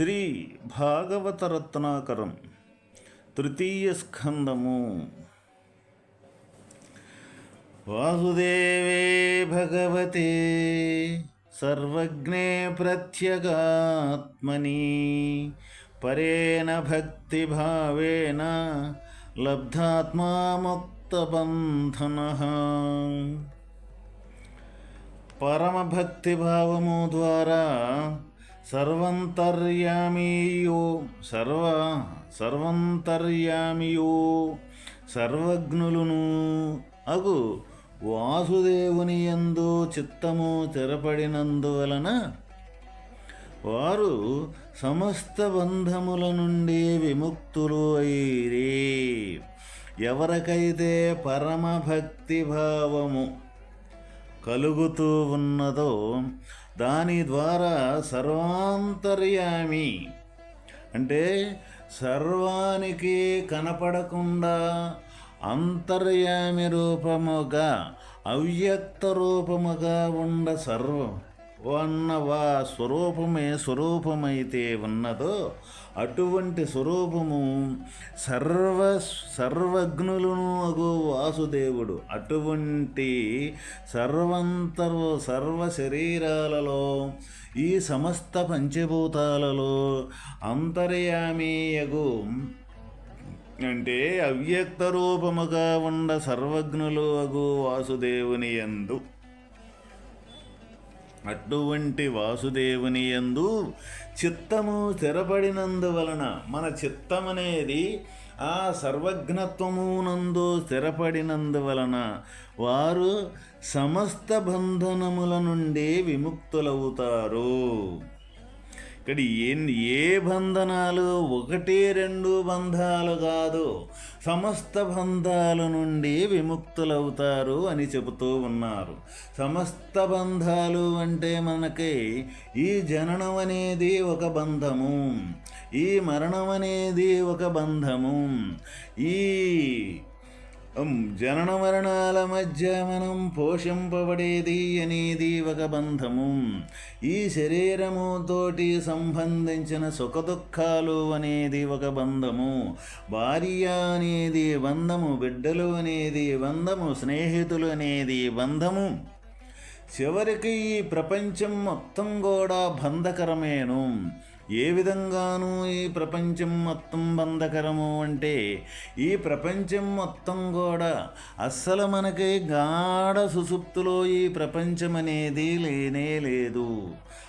శ్రీ భాగవత రత్నాకరం తృతీయ స్కందము. వాసుదేవే భగవతే సర్వజ్ఞే ప్రత్యగాత్మని పరేణ భక్తిభావేన లబ్ధాత్మా ముక్తబంధన. పరమభక్తిభావము ద్వారా సర్వంతర్యామీయో సర్వ సర్వంతర్యామియో సర్వజ్ఞులును. అగు వాసుదేవుని యందు చిత్తము స్థిరపడినందువలన వారు సమస్త బంధముల నుండి విముక్తులు అయిరే. ఎవరికైతే పరమభక్తి భావము కలుగుతూ ఉన్నదో దాని ద్వారా సర్వాంతర్యామి. అంటే సర్వానికి కనపడకుండా అంతర్యామి రూపముగా అవ్యక్త రూపముగా ఉండ సర్వం వా స్వరూపమే స్వరూపమైతే ఉన్నదో అటువంటి స్వరూపము సర్వ సర్వజ్ఞులను అగు వాసుదేవుడు. అటువంటి సర్వంతరు సర్వ శరీరాలలో ఈ సమస్త పంచభూతాలలో అంతర్యామీయగు అంటే అవ్యక్త రూపముగా ఉండ సర్వజ్ఞులు అగు వాసుదేవుని యందు. అటువంటి వాసుదేవుని యందు చిత్తము స్థిరపడినందువలన మన చిత్తమనేది ఆ సర్వజ్ఞత్వమునందు స్థిరపడినందువలన వారు సమస్త బంధనముల నుండి విముక్తులవుతారు. ఇక్కడ ఏ ఏ బంధనాలు? ఒకటి రెండు బంధాలు కాదు. సమస్త బంధాల నుండి విముక్తులవుతారు అని చెబుతూ ఉన్నారు. సమస్త బంధాలు అంటే మనకి ఈ జననం అనేది ఒక బంధము. ఈ మరణం అనేది ఒక బంధము. ఈ జనన మరణాల మధ్య మనం పోషింపబడేది అనేది ఒక బంధము. ఈ శరీరముతోటి సంబంధించిన సుఖదుఖాలు అనేది ఒక బంధము భార్య అనేది బంధము బిడ్డలు అనేది బంధము స్నేహితులు అనేది బంధము. చివరికి ఈ ప్రపంచం మొత్తం కూడా బంధకరమేను. ఏ విధంగానూ ఈ ప్రపంచం మొత్తం బంధకరము అంటే ఈ ప్రపంచం మొత్తం కూడా అస్సలు మనకి గాఢ సుసుప్తులో ఈ ప్రపంచం అనేది లేనే లేదు.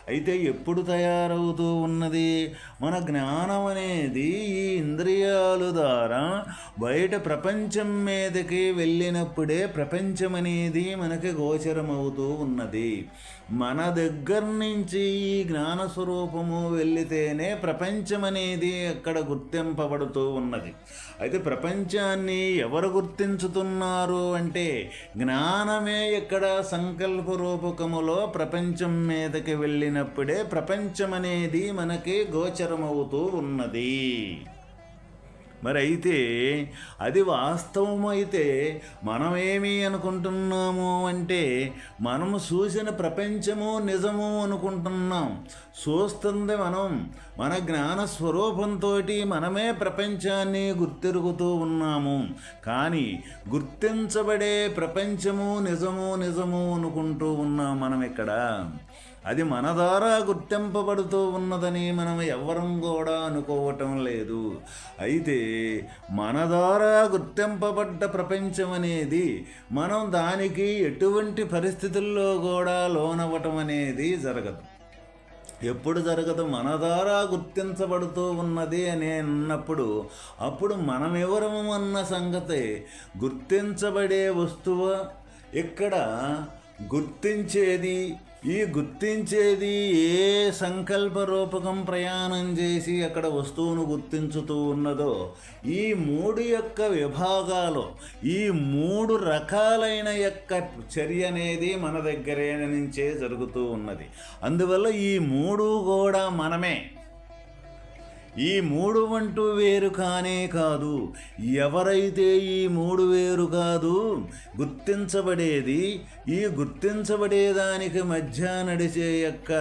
అయితే ఎప్పుడు తయారవుతూ ఉన్నది? మన జ్ఞానం అనేది ఈ ఇంద్రియాలు ద్వారా బయట ప్రపంచం మీదకి వెళ్ళినప్పుడే ప్రపంచం అనేది మనకి గోచరమవుతూ ఉన్నది. మన దగ్గర నుంచి ఈ జ్ఞాన స్వరూపము చేస్తేనే ప్రపంచం అనేది అక్కడ గుర్తింపబడుతూ ఉన్నది. అయితే ప్రపంచాన్ని ఎవరు గుర్తించుతున్నారు అంటే జ్ఞానమే ఇక్కడ సంకల్ప రూపకములో ప్రపంచం మీదకి వెళ్ళినప్పుడే ప్రపంచం అనేది మనకి గోచరమవుతూ ఉన్నది. మరి అయితే అది వాస్తవమైతే మనమేమి అనుకుంటున్నాము అంటే మనము చూసిన ప్రపంచము నిజము అనుకుంటున్నాం. చూస్తుంది మనం మన జ్ఞాన స్వరూపంతో మనమే ప్రపంచాన్ని గుర్తెరుగుతూ ఉన్నాము. కానీ గుర్తించబడే ప్రపంచము నిజము నిజము అనుకుంటూ ఉన్నాం మనం ఇక్కడ అది మన ద్వారా గుర్తింపబడుతూ ఉన్నదని మనం ఎవ్వరం కూడా అనుకోవటం లేదు. అయితే మన ద్వారా గుర్తింపబడ్డ ప్రపంచం అనేది మనం దానికి ఎటువంటి పరిస్థితుల్లో కూడా లోనవ్వటం అనేది జరగదు. ఎప్పుడు జరగదు? మన ద్వారా గుర్తించబడుతూ ఉన్నది అని అన్నప్పుడు అప్పుడు మనమెవరము అన్న సంగతి గుర్తించబడే వస్తువు ఇక్కడ గుర్తించేది ఈ గుర్తించేది ఏ సంకల్ప రూపకం ప్రయాణం చేసి అక్కడ వస్తువును గుర్తించుతూ ఉన్నదో ఈ మూడు యొక్క విభాగాలు ఈ మూడు రకాలైన యొక్క చర్య అనేది మన దగ్గరే నుంచే జరుగుతూ ఉన్నది. అందువల్ల ఈ మూడు కూడా మనమే. ఈ మూడు అంటూ వేరు కానే కాదు. ఎవరైతే ఈ మూడు వేరు కాదు గుర్తించబడేది ఈ గుర్తించబడేదానికి మధ్య నడిచే యొక్క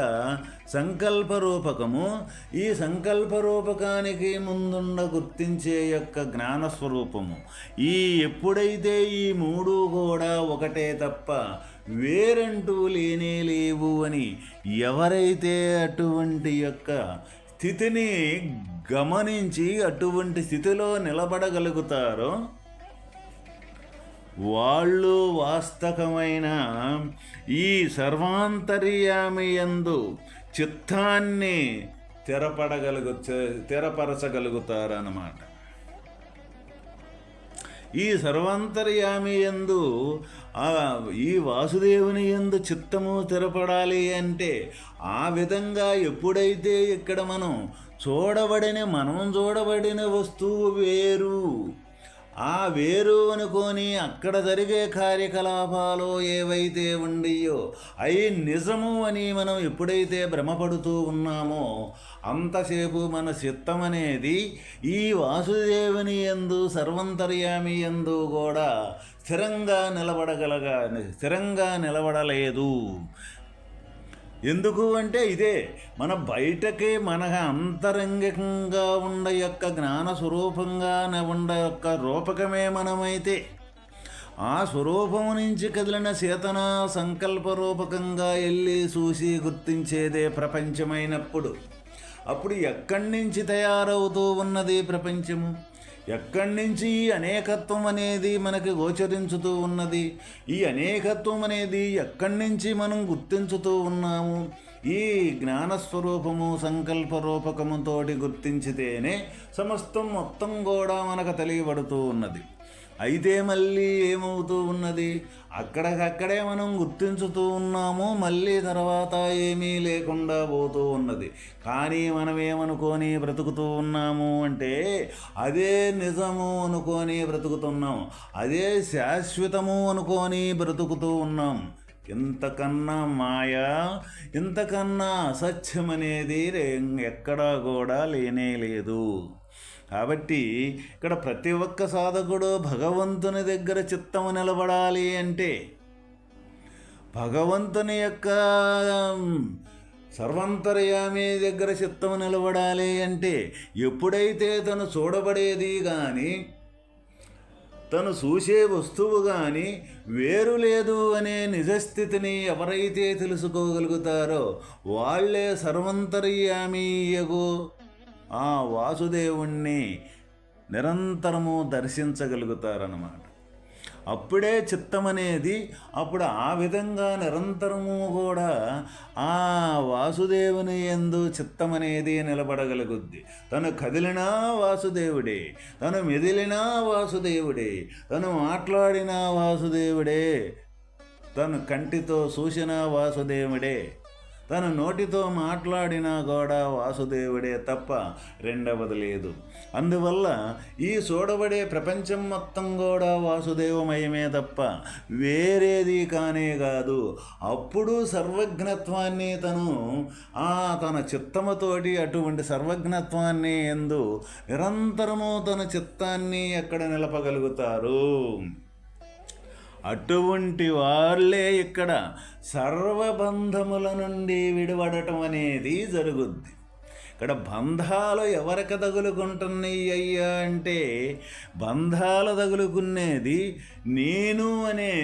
సంకల్ప రూపకము ఈ సంకల్ప రూపకానికి ముందుండ గుర్తించే యొక్క జ్ఞానస్వరూపము. ఈ ఎప్పుడైతే ఈ మూడు కూడా ఒకటే తప్ప వేరంటూ లేనే లేవు అని ఎవరైతే అటువంటి యొక్క స్థితిని గమనించి అటువంటి స్థితిలో నిలబడగలుగుతారో వాళ్ళు వాస్తవమైన ఈ సర్వాంతర్యామి యందు చిత్తాన్ని తెరపడగలుగు తెరపరచగలుగుతారన్నమాట. ఈ సర్వాంతర్యామి ఎందు ఈ వాసుదేవుని ఎందు చిత్తము తెరపడాలి అంటే ఆ విధంగా ఎప్పుడైతే ఇక్కడ మనం చూడబడిన మనం చూడబడిన వస్తువు వేరు ఆ వేరు అనుకొని అక్కడ జరిగే కార్యకలాపాలు ఏవైతే ఉండియో అవి నిజము అని మనం ఎప్పుడైతే భ్రమపడుతూ ఉన్నామో అంతసేపు మన చిత్తం అనేది ఈ వాసుదేవుని ఎందు సర్వంతర్యామి ఎందు కూడా స్థిరంగా నిలబడగలగా స్థిరంగా నిలబడలేదు. ఎందుకు అంటే ఇదే మన బయటకే మన అంతరంగికంగా ఉండ యొక్క జ్ఞాన స్వరూపంగా ఉండ యొక్క రూపకమే మనమైతే. ఆ స్వరూపము నుంచి కదిలిన చేతన సంకల్ప రూపకంగా వెళ్ళి చూసి గుర్తించేదే ప్రపంచమైనప్పుడు. అప్పుడు ఎక్కడి నుంచి తయారవుతూ ఉన్నది ప్రపంచము? ఎక్కడి నుంచి ఈ అనేకత్వం అనేది మనకి గోచరించుతూ ఉన్నది? ఈ అనేకత్వం అనేది ఎక్కడి నుంచి మనం గుర్తించుతూ ఉన్నాము? ఈ జ్ఞానస్వరూపము సంకల్ప రూపకముతోటి గుర్తించితేనే సమస్తం మొత్తం కూడా మనకు తెలియబడుతూ ఉన్నది. అయితే మళ్ళీ ఏమవుతూ ఉన్నది? అక్కడికక్కడే మనం గుర్తించుతూ ఉన్నాము మళ్ళీ తర్వాత ఏమీ లేకుండా పోతూ ఉన్నది. కానీ మనం ఏమనుకొని బ్రతుకుతూ ఉన్నాము అంటే అదే నిజము అనుకొని బ్రతుకుతున్నాం. అదే శాశ్వతము అనుకొని బ్రతుకుతూ ఉన్నాం. ఇంతకన్నా మాయ ఇంతకన్నా అసత్యం అనేది ఎక్కడా కూడా లేనే లేదు. కాబట్టి ఇక్కడ ప్రతి ఒక్క సాధకుడు భగవంతుని దగ్గర చిత్తము నిలబడాలి అంటే భగవంతుని యొక్క సర్వంతర్యామి దగ్గర చిత్తము నిలబడాలి అంటే ఎప్పుడైతే తను చూడబడేది కానీ తను చూసే వస్తువు కానీ వేరు లేదు అనే నిజస్థితిని ఎవరైతే తెలుసుకోగలుగుతారో వాళ్ళే సర్వంతర్యామీయగు ఆ వాసుదేవుణ్ణి నిరంతరము దర్శించగలుగుతారన్నమాట. అప్పుడే చిత్తం అనేది అప్పుడు ఆ విధంగా నిరంతరము కూడా ఆ వాసుదేవుని ఎందు చిత్తం అనేది నిలబడగలుగుద్ది. తను కదిలినా వాసుదేవుడే తను మెదిలినా వాసుదేవుడే తను మాట్లాడినా వాసుదేవుడే తను కంటితో చూసిన వాసుదేవుడే. తన నోటితో మాట్లాడినా కూడా వాసుదేవుడే తప్ప రెండవది లేదు. అందువల్ల ఈ చూడబడే ప్రపంచం మొత్తం కూడా వాసుదేవమయమే తప్ప వేరేది కానే కాదు. అప్పుడు సర్వజ్ఞత్వాన్ని తను ఆ తన చిత్తముతోటి అటువంటి సర్వజ్ఞత్వాన్ని ఎందు నిరంతరము తన చిత్తాన్ని ఎక్కడ నిలపగలుగుతారు? అటువంటి వాళ్ళే ఇక్కడ సర్వబంధముల నుండి విడిపడటం అనేది జరుగుద్ది. ఇక్కడ బంధాలు ఎవరికి తగులుకుంటున్నాయి అయ్యా అంటే బంధాలు తగులుకునేది నేను అనే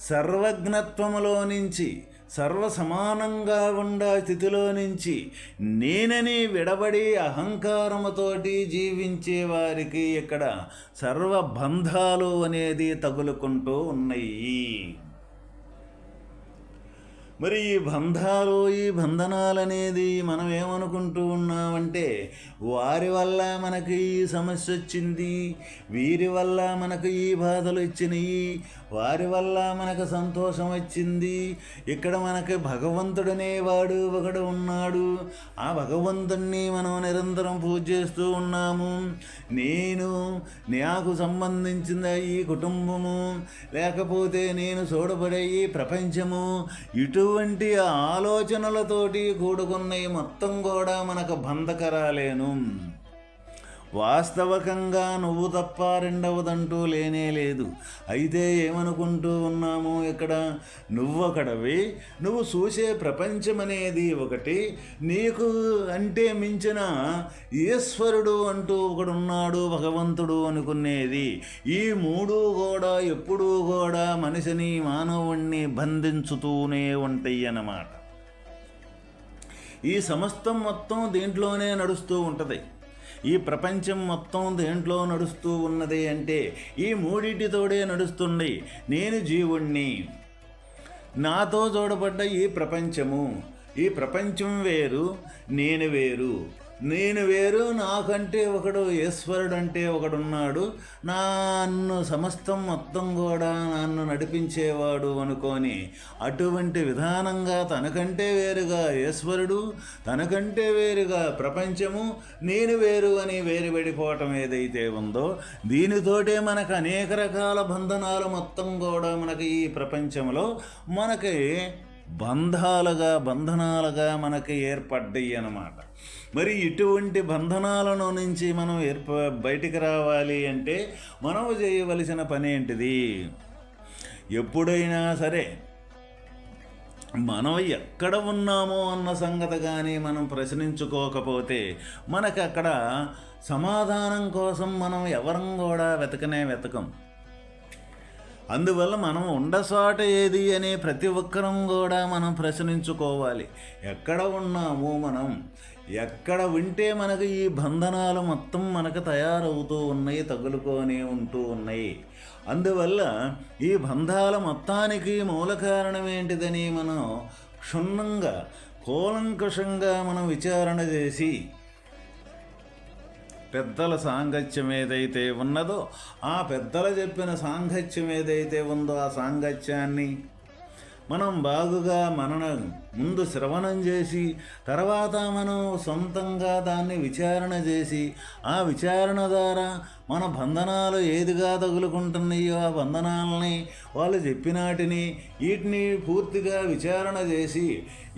సర్వజ్ఞత్వములో నుంచి సర్వ సమానంగా ఉండ స్థితిలో నుంచి నేనని విడబడి అహంకారముతోటి జీవించే వారికి ఇక్కడ సర్వ బంధాలు అనేది తగులుకుంటూ ఉన్నాయి. మరి ఈ బంధాలు ఈ బంధనాలనేది మనం ఏమనుకుంటూ ఉన్నామంటే వారి వల్ల మనకి ఈ సమస్య వచ్చింది వీరి వల్ల మనకు ఈ బాధలు వచ్చినాయి వారి వల్ల మనకు సంతోషం వచ్చింది ఇక్కడ మనకి భగవంతుడనేవాడు ఒకడు ఉన్నాడు. ఆ భగవంతుణ్ణి మనం నిరంతరం పూజ చేస్తూ ఉన్నాము. నేను నాకు సంబంధించిన ఈ కుటుంబము లేకపోతే నేను చూడబడే ఈ ప్రపంచము ఇటువంటి ఆలోచనలతోటి కూడుకున్న ఈ మొత్తం కూడా మనకు బంధకరాలేను. వాస్తవకంగా నువ్వు తప్ప రెండవదంటూ లేనే లేదు. అయితే ఏమనుకుంటూ ఉన్నాము ఇక్కడ? నువ్వొకడవి నువ్వు చూసే ప్రపంచం అనేది ఒకటి నీకు అంటే మించిన ఈశ్వరుడు అంటూ ఒకడున్నాడు భగవంతుడు అనుకునేది. ఈ మూడు కూడా ఎప్పుడూ కూడా మనిషిని మానవుణ్ణి బంధించుతూనే ఉంటాయి అన్నమాట ఈ సమస్తం మొత్తం దీంట్లోనే నడుస్తూ ఉంటుంది. ఈ ప్రపంచం మొత్తం దేంట్లో నడుస్తూ ఉన్నది అంటే ఈ మూడింటితోడే నడుస్తుంది. నేను జీవుణ్ణి. నాతో చూడబడ్డ ఈ ప్రపంచము. ఈ ప్రపంచం వేరు నేను వేరు. నేను వేరు నాకంటే ఒకడు ఈశ్వరుడు అంటే ఒకడున్నాడు. నన్ను సమస్తం మొత్తం కూడా నన్ను నడిపించేవాడు అనుకొని అటువంటి విధానంగా తనకంటే వేరుగా ఈశ్వరుడు తనకంటే వేరుగా ప్రపంచము నేను వేరు అని వేరుబడిపోవటం ఏదైతే ఉందో దీనితోటే మనకు అనేక రకాల బంధనాలు మొత్తం కూడా మనకి ఈ ప్రపంచంలో మనకి బంధాలుగా బంధనాలుగా మనకి ఏర్పడ్డాయి అన్నమాట. మరి ఇటువంటి బంధనాలను నుంచి మనం ఏర్ప బయటికి రావాలి అంటే మనం చేయవలసిన పని ఏంటిది? ఎప్పుడైనా సరే మనం ఎక్కడ ఉన్నామో అన్న సంగతి కానీ మనం ప్రశ్నించుకోకపోతే మనకు అక్కడ సమాధానం కోసం మనం ఎవరం కూడా వెతకనే వెతకం. అందువల్ల మనం ఉండసాట ఏది అనే ప్రతి ఒక్కరం కూడా మనం ప్రశ్నించుకోవాలి. ఎక్కడ ఉన్నాము మనం ఎక్కడ వింటే మనకు ఈ బంధనాలు మొత్తం మనకు తయారవుతూ ఉన్నాయి తగులుకొని ఉంటూ ఉన్నాయి. అందువల్ల ఈ బంధాల మొత్తానికి మూల కారణం ఏంటిదని మనం క్షుణ్ణంగా కూలంకషంగా మనం విచారణ చేసి పెద్దల సాంగత్యం ఏదైతే ఉన్నదో ఆ పెద్దలు చెప్పిన సాంగత్యం ఏదైతే ఉందో ఆ సాంగత్యాన్ని మనం బాగుగా మనన ముందు శ్రవణం చేసి తర్వాత మనం సొంతంగా దాన్ని విచారణ చేసి ఆ విచారణ ద్వారా మన బంధనాలు ఏదిగా తగులుకుంటున్నాయో ఆ బంధనాలని వాళ్ళు చెప్పినాటిని వీటిని పూర్తిగా విచారణ చేసి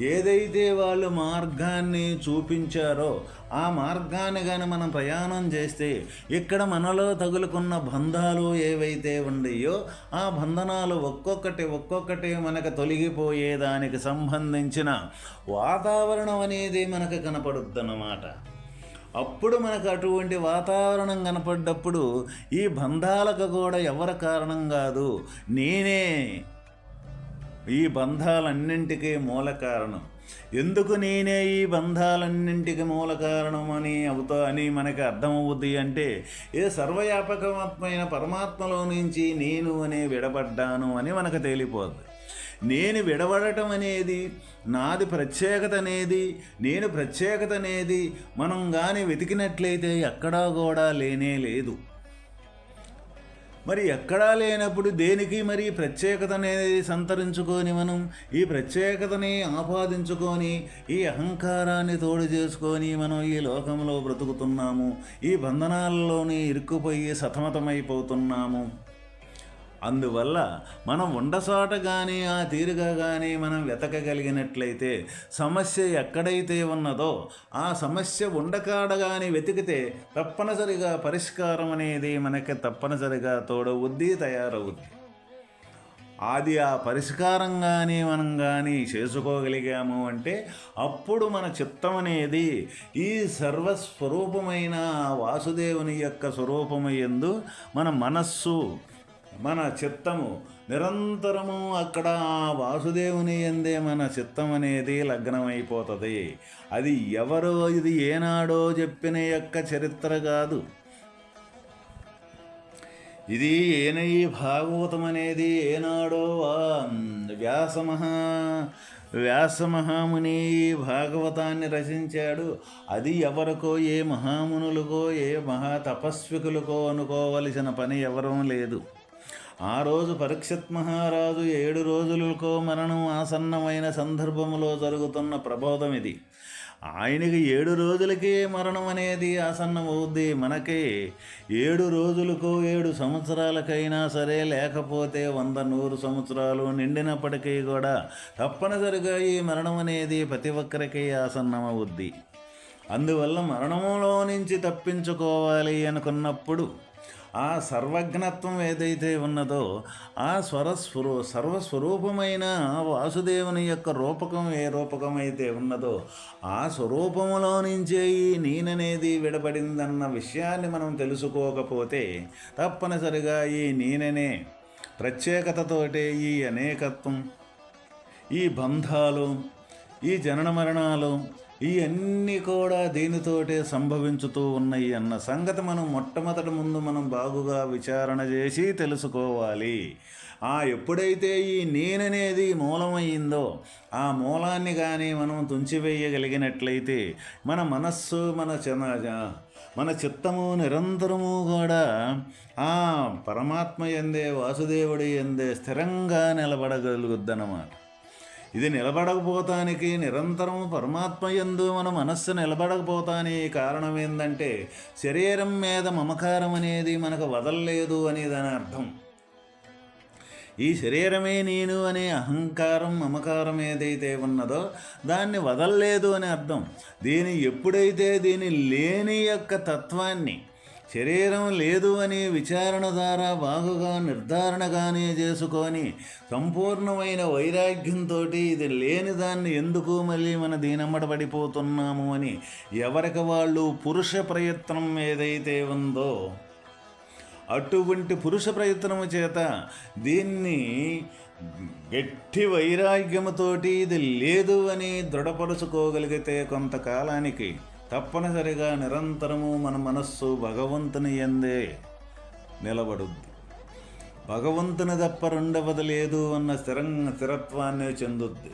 ఏదైతే వాళ్ళు మార్గాన్ని చూపించారో ఆ మార్గాన్ని కానీ మనం ప్రయాణం చేస్తే ఇక్కడ మనలో తగులుకున్న బంధాలు ఏవైతే ఉన్నాయో ఆ బంధనాలు ఒక్కొక్కటి ఒక్కొక్కటి మనకు తొలగిపోయేదానికి సంబంధించిన వాతావరణం అనేది మనకు కనపడుద్దన్నమాట. అప్పుడు మనకు అటువంటి వాతావరణం కనపడ్డప్పుడు ఈ బంధాలకు కూడా ఎవరి కారణం కాదు నేనే. ఈ బంధాలన్నింటికీ మూల కారణం. ఎందుకు నేనే ఈ బంధాలన్నింటికి మూల కారణం అని అవుతా అని మనకి అర్థమవుద్ది అంటే ఏ సర్వవ్యాపకమైన పరమాత్మలో నుంచి నేను అనే విడబడ్డాను అని మనకు తేలిపోద్ది. నేను విడబడటం అనేది నాది ప్రత్యేకత అనేది నేను ప్రత్యేకత అనేది మనం కానీ వెతికినట్లయితే ఎక్కడా కూడా లేనే లేదు. మరి ఎక్కడా లేనప్పుడు దేనికి మరి ప్రత్యేకత అనేది సంతరించుకొని మనం? ఈ ప్రత్యేకతని ఆపాదించుకొని ఈ అహంకారాన్ని తోడు చేసుకొని మనం ఈ లోకంలో బ్రతుకుతున్నాము? ఈ బంధనాలలోని ఇరుక్కుపోయి సతమతమైపోతున్నాము? అందువల్ల మనం ఉండసాట కానీ ఆ తీరుగా కానీ మనం వెతకగలిగినట్లయితే సమస్య ఎక్కడైతే ఉన్నదో ఆ సమస్య ఉండకాడ కానీ వెతికితే తప్పనిసరిగా పరిష్కారం అనేది మనకి తప్పనిసరిగా తోడవుద్ది తయారవుద్ది. అది ఆ పరిష్కారం కానీ మనం కానీ చేసుకోగలిగాము అంటే అప్పుడు మన చిత్తం అనేది ఈ సర్వస్వరూపమైన వాసుదేవుని యొక్క స్వరూపమయందు మన మనస్సు మన చిత్తము నిరంతరము అక్కడ ఆ వాసుదేవుని ఎందే మన చిత్తం అనేది లగ్నమైపోతుంది. అది ఎవరో ఇది ఏనాడో చెప్పిన యొక్క చరిత్ర కాదు. ఇది ఏనయి భాగవతం అనేది ఏనాడో వా- వ్యాసమహా వ్యాసమహాముని భాగవతాన్ని రచించాడు. అది ఎవరికో ఏ మహామునులకో ఏ మహా తపస్వికులకో అనుకోవలసిన పని ఎవరూ లేదు. ఆ రోజు పరీక్షత్ మహారాజు ఏడు రోజులకో మరణం ఆసన్నమైన సందర్భంలో జరుగుతున్న ప్రబోధం ఇది. ఆయనకి ఏడు రోజులకే మరణం అనేది ఆసన్నమవుద్ది. మనకి ఏడు రోజులకో ఏడు సంవత్సరాలకైనా సరే లేకపోతే వంద నూరు సంవత్సరాలు నిండినప్పటికీ కూడా తప్పనిసరిగా ఈ మరణం అనేది ప్రతి ఒక్కరికి ఆసన్నమవుద్ది. అందువల్ల మరణంలో నుంచి తప్పించుకోవాలి అనుకున్నప్పుడు ఆ సర్వజ్ఞత్వం ఏదైతే ఉన్నదో ఆ స్వరస్వరూ సర్వస్వరూపమైన వాసుదేవుని యొక్క రూపకం ఏ రూపకం అయితే ఉన్నదో ఆ స్వరూపములో నుంచే ఈ నేననేది విడబడిందన్న విషయాన్ని మనం తెలుసుకోకపోతే తప్పనిసరిగా ఈ నేననే ప్రత్యేకతతోటే ఈ అనేకత్వం ఈ బంధాలు ఈ జనన మరణాలు ఇవన్నీ కూడా దీనితోటే సంభవించుతూ ఉన్నాయి అన్న సంగతి మనం మొట్టమొదటి ముందు మనం బాగుగా విచారణ చేసి తెలుసుకోవాలి. ఆ ఎప్పుడైతే ఈ నేననేది మూలమయ్యిందో ఆ మూలాన్ని కానీ మనం తుంచివేయగలిగినట్లయితే మన మనస్సు మన చన మన చిత్తము నిరంతరము కూడా ఆ పరమాత్మ ఎందే వాసుదేవుడి ఎందే స్థిరంగా నిలబడగలుగుద్దన్నమాట. ఇది నిలబడకపోతానికి నిరంతరం పరమాత్మయందు మన మనస్సు నిలబడకపోతానికి కారణం ఏంటంటే శరీరం మీద మమకారం అనేది మనకు వదలలేదు అని దాని అర్థం. ఈ శరీరమే నేను అనే అహంకారం మమకారం ఏదైతే ఉన్నదో దాన్ని వదలలేదు అని అర్థం. దీని ఎప్పుడైతే దీని లేని యొక్క తత్వాన్ని శరీరం లేదు అని విచారణ ద్వారా బాగుగా నిర్ధారణగానే చేసుకొని సంపూర్ణమైన వైరాగ్యంతో ఇది లేని దాన్ని ఎందుకు మళ్ళీ మన దీనమ్మట పడిపోతున్నాము అని ఎవరికి వాళ్ళు పురుష ప్రయత్నం ఏదైతే ఉందో అటువంటి పురుష ప్రయత్నం చేత దీన్ని గట్టి వైరాగ్యముతోటి ఇది లేదు అని దృఢపరుచుకోగలిగితే కొంతకాలానికి తప్పనిసరిగా నిరంతరము మన మనస్సు భగవంతుని ఎందే నిలబడుద్ది. భగవంతుని తప్ప రెండవది లేదు అన్న స్థిరం స్థిరత్వాన్ని చెందుద్ది.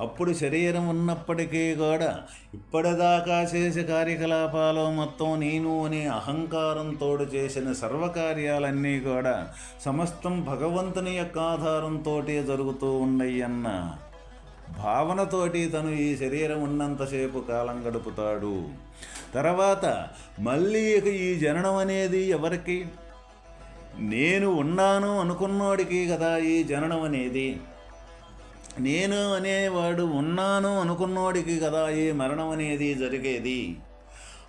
అప్పుడు శరీరం ఉన్నప్పటికీ కూడా ఇప్పటిదాకా చేసే కార్యకలాపాలు మొత్తం నేను అనే అహంకారంతో చేసిన సర్వకార్యాలన్నీ కూడా సమస్తం భగవంతుని యొక్క ఆధారంతో జరుగుతూ ఉన్నాయి అన్న భావనతోటి తను ఈ శరీరం ఉన్నంతసేపు కాలం గడుపుతాడు. తర్వాత మళ్ళీ ఇక ఈ జననం అనేది ఎవరికి? నేను ఉన్నాను అనుకున్నోడికి కదా ఈ జననం అనేది. నేను అనేవాడు ఉన్నాను అనుకున్నోడికి కదా ఈ మరణం అనేది జరిగేది.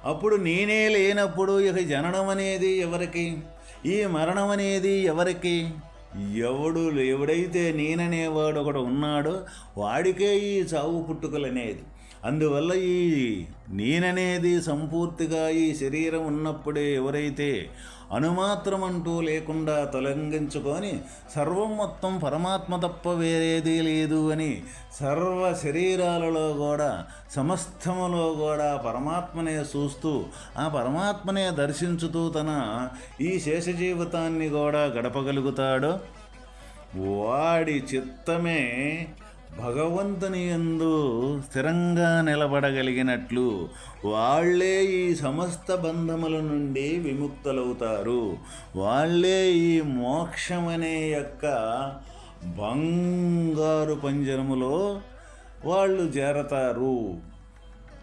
అప్పుడు నేనే లేనప్పుడు ఇక జననం అనేది ఎవరికి? ఈ మరణం అనేది ఎవరికి? ఎవడు ఎవడైతే నేననేవాడు ఒకడు ఉన్నాడో వాడికే ఈ చావు పుట్టుకలు అనేది అందువల్ల ఈ నేననేది సంపూర్తిగా ఈ శరీరం ఉన్నప్పుడే ఎవరైతే అనుమాత్రం అంటూ లేకుండా తొలగించుకొని సర్వం మొత్తం పరమాత్మ తప్ప వేరేది లేదు అని సర్వ శరీరాలలో కూడా సమస్తములో కూడా పరమాత్మనే చూస్తూ ఆ పరమాత్మనే దర్శించుతూ తన ఈ శేష జీవితాన్ని కూడా గడపగలుగుతాడో. వాడి చిత్తమే భగవంతుని ఎందు స్థిరంగా నిలబడగలిగినట్లు వాళ్ళే ఈ సమస్త బంధముల నుండి విముక్తులవుతారు. వాళ్ళే ఈ మోక్షమనే యొక్క బంగారు పంజరములో వాళ్ళు చేరతారు.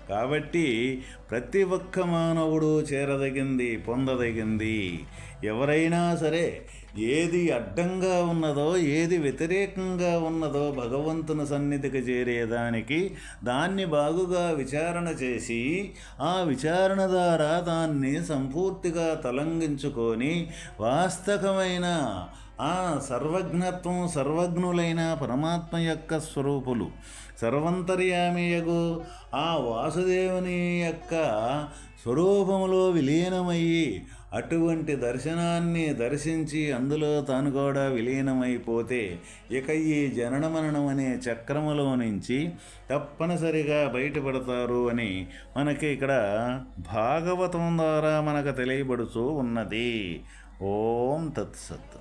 కాబట్టి ప్రతి ఒక్క మానవుడు చేరదగింది పొందదగింది. ఎవరైనా సరే ఏది అడ్డంగా ఉన్నదో ఏది వ్యతిరేకంగా ఉన్నదో భగవంతుని సన్నిధికి చేరేదానికి దాన్ని బాగుగా విచారణ చేసి ఆ విచారణ ద్వారా దాన్ని సంపూర్తిగా తొలగించుకొని వాస్తవమైన ఆ సర్వజ్ఞత్వం సర్వజ్ఞులైన పరమాత్మ యొక్క స్వరూపులు సర్వంతర్యామియగు ఆ వాసుదేవుని యొక్క స్వరూపములో విలీనమయ్యి అటువంటి దర్శనాన్ని దర్శించి అందులో తాను కూడా విలీనమైపోతే ఇక ఈ జనన మరణం అనే చక్రములో నుంచి తప్పనిసరిగా బయటపడతారు అని మనకి ఇక్కడ భాగవతం ద్వారా మనకు తెలియబడుతూ ఉన్నది. ఓం తత్సత్